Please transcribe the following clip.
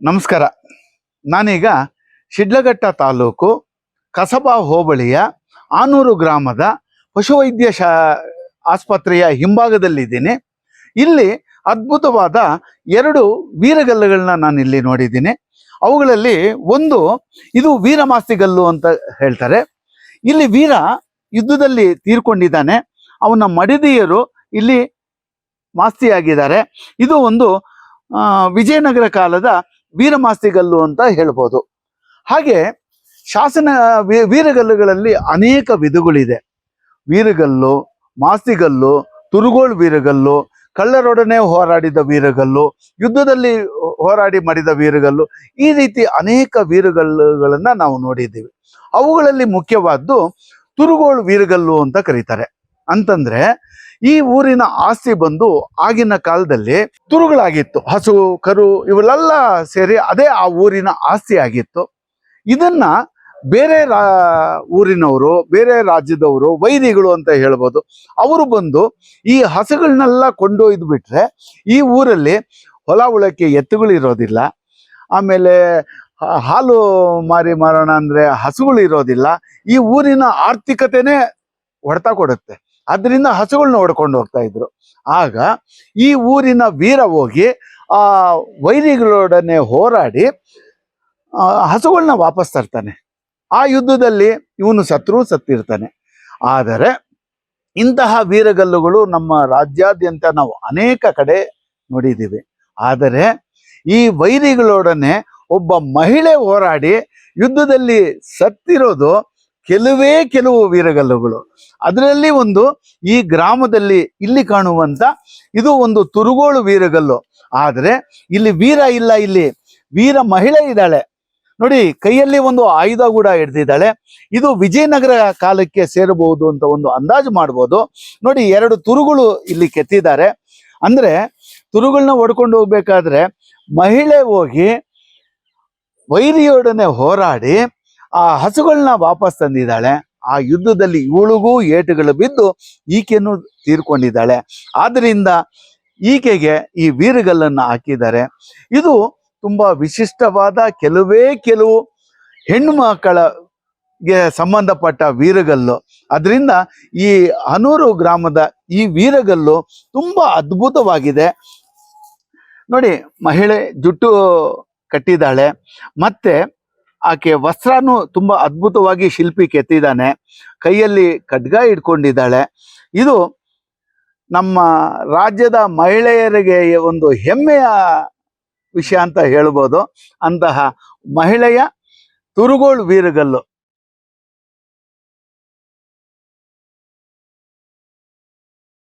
ನಮಸ್ಕಾರ. ನಾನೀಗ ಶಿಡ್ಲಘಟ್ಟ ತಾಲೂಕು ಕಸಬಾ ಹೋಬಳಿಯ ಆನೂರು ಗ್ರಾಮದ ಪಶುವೈದ್ಯ ಶಾ, ಆಸ್ಪತ್ರೆಯ ಹಿಂಭಾಗದಲ್ಲಿದ್ದೀನಿ. ಇಲ್ಲಿ ಅದ್ಭುತವಾದ ಎರಡು ವೀರಗಲ್ಲುಗಳನ್ನ ನಾನು ಇಲ್ಲಿ ನೋಡಿದ್ದೀನಿ. ಅವುಗಳಲ್ಲಿ ಒಂದು ಇದು ವೀರಮಾಸ್ತಿಗಲ್ಲು ಅಂತ ಹೇಳ್ತಾರೆ. ಇಲ್ಲಿ ವೀರ ಯುದ್ಧದಲ್ಲಿ ತೀರ್ಕೊಂಡಿದ್ದಾನೆ. ಅವನ ಮಡಿದಿಯರು ಇಲ್ಲಿ ಮಾಸ್ತಿಯಾಗಿದ್ದಾರೆ. ಇದು ಒಂದು ವಿಜಯನಗರ ಕಾಲದ ವೀರಮಾಸ್ತಿಗಲ್ಲು ಅಂತ ಹೇಳ್ಬೋದು. ಹಾಗೆ ಶಾಸನ ವೀರಗಲ್ಲುಗಳಲ್ಲಿ ಅನೇಕ ವಿಧಗಳಿದೆ. ವೀರಗಲ್ಲು ಮಾಸ್ತಿಗಲ್ಲು ತುರುಗೋಳ್ ವೀರಗಲ್ಲು, ಕಳ್ಳರೊಡನೆ ಹೋರಾಡಿದ ವೀರಗಲ್ಲು, ಯುದ್ಧದಲ್ಲಿ ಹೋರಾಡಿ ಮಾಡಿದ ವೀರಗಲ್ಲು, ಈ ರೀತಿ ಅನೇಕ ವೀರಗಲ್ಲುಗಳನ್ನು ನಾವು ನೋಡಿದ್ದೀವಿ. ಅವುಗಳಲ್ಲಿ ಮುಖ್ಯವಾದ್ದು ತುರುಗೋಳ್ ವೀರಗಲ್ಲು ಅಂತ ಕರೀತಾರೆ. ಅಂತಂದ್ರೆ ಈ ಊರಿನ ಆಸ್ತಿ ಬಂದು ಆಗಿನ ಕಾಲದಲ್ಲಿ ತುರುಗಳಾಗಿತ್ತು. ಹಸು, ಕರು ಇವೆಲ್ಲ ಸೇರಿ ಅದೇ ಆ ಊರಿನ ಆಸ್ತಿ ಆಗಿತ್ತು. ಇದನ್ನ ಬೇರೆ ರಾ, ಊರಿನವರು, ಬೇರೆ ರಾಜ್ಯದವರು, ವೈರಿಗಳು ಅಂತ ಹೇಳ್ಬೋದು, ಅವರು ಬಂದು ಈ ಹಸುಗಳನ್ನೆಲ್ಲ ಕೊಂಡೊಯ್ದು ಬಿಟ್ರೆ ಈ ಊರಲ್ಲಿ ಹೊಲ ಉಳಕ್ಕೆ ಎತ್ತುಗಳಿರೋದಿಲ್ಲ ಆಮೇಲೆ ಹಾಲು ಮಾರಿ ಮಾರೋಣ ಅಂದರೆ ಹಸುಗಳು ಇರೋದಿಲ್ಲ. ಈ ಊರಿನ ಆರ್ಥಿಕತೆನೇ ಹೊಡೆತ ಕೊಡುತ್ತೆ. ಅದರಿಂದ ಹಸುಗಳನ್ನ ಹೊಡ್ಕೊಂಡು ಹೋಗ್ತಾ ಇದ್ರು. ಆಗ ಈ ಊರಿನ ವೀರ ಹೋಗಿ ಆ ವೈರಿಗಳೊಡನೆ ಹೋರಾಡಿ ಹಸುಗಳನ್ನ ವಾಪಸ್ ತರ್ತಾನೆ. ಆ ಯುದ್ಧದಲ್ಲಿ ಇವನು ಸತ್ರು ಸತ್ತಿರ್ತಾನೆ. ಆದರೆ ಇಂತಹ ವೀರಗಲ್ಲುಗಳು ನಮ್ಮ ರಾಜ್ಯಾದ್ಯಂತ ನಾವು ಅನೇಕ ಕಡೆ ನೋಡಿದ್ದೀವಿ ಆದರೆ ಈ ವೈರಿಗಳೊಡನೆ ಒಬ್ಬ ಮಹಿಳೆ ಹೋರಾಡಿ ಯುದ್ಧದಲ್ಲಿ ಸತ್ತಿರೋದು ಕೆಲವೇ ಕೆಲವು ವೀರಗಲ್ಲುಗಳು. ಅದರಲ್ಲಿ ಒಂದು ಈ ಗ್ರಾಮದಲ್ಲಿ ಇಲ್ಲಿ ಕಾಣುವಂತ ಇದು ಒಂದು ತುರುಗೋಳು ವೀರಗಲ್ಲು. ಆದರೆ ಇಲ್ಲಿ ವೀರ ಇಲ್ಲ ಇಲ್ಲಿ. ವೀರ ಮಹಿಳೆ ಇದ್ದಾಳೆ. ನೋಡಿ, ಕೈಯಲ್ಲಿ ಒಂದು ಆಯುಧ ಕೂಡ ಹಿಡ್ದಿದ್ದಾಳೆ. ಇದು ವಿಜಯನಗರ ಕಾಲಕ್ಕೆ ಸೇರಬಹುದು ಅಂತ ಒಂದು ಅಂದಾಜು ಮಾಡ್ಬೋದು. ನೋಡಿ, ಎರಡು ತುರುಗಳು ಇಲ್ಲಿ ಕೆತ್ತಿದ್ದಾರೆ. ಅಂದ್ರೆ ತುರುಗಳನ್ನ ಹೊಡ್ಕೊಂಡು ಹೋಗ್ಬೇಕಾದ್ರೆ ಮಹಿಳೆ ಹೋಗಿ ವೈರಿಯೊಡನೆ ಹೋರಾಡಿ ಆ ಹಸುಗಳನ್ನ ವಾಪಸ್ ತಂದಿದ್ದಾಳೆ. ಆ ಯುದ್ಧದಲ್ಲಿ ಇವಳಿಗೂ ಏಟುಗಳು ಬಿದ್ದು ಈಕೆಯನ್ನು ತೀರ್ಕೊಂಡಿದ್ದಾಳೆ. ಆದ್ದರಿಂದ ಈಕೆಗೆ ಈ ವೀರಗಲ್ಲನ್ನು ಹಾಕಿದ್ದಾರೆ. ಇದು ತುಂಬ ವಿಶಿಷ್ಟವಾದ ಕೆಲವೇ ಕೆಲವು ಹೆಣ್ಣು ಮಕ್ಕಳಗೆ ಸಂಬಂಧಪಟ್ಟ ವೀರಗಲ್ಲು. ಅದರಿಂದ ಈ ಹನೂರು ಗ್ರಾಮದ ಈ ವೀರಗಲ್ಲು ತುಂಬ ಅದ್ಭುತವಾಗಿದೆ. ನೋಡಿ, ಮಹಿಳೆ ಜುಟ್ಟು ಕಟ್ಟಿದ್ದಾಳೆ. ಮತ್ತೆ ಆಕೆ ವಸ್ತ್ರನೂ ತುಂಬಾ ಅದ್ಭುತವಾಗಿ ಶಿಲ್ಪಿ ಕೆತ್ತಿದ್ದಾನೆ. ಕೈಯಲ್ಲಿ ಖಡ್ಗ ಇಟ್ಕೊಂಡಿದ್ದಾಳೆ. ಇದು ನಮ್ಮ ರಾಜ್ಯದ ಮಹಿಳೆಯರಿಗೆ ಒಂದು ಹೆಮ್ಮೆಯ ವಿಷಯ ಅಂತ ಹೇಳ್ಬೋದು. ಅಂತಹ ಮಹಿಳೆಯ ತುರುಗೋಳು ವೀರಗಲ್ಲು.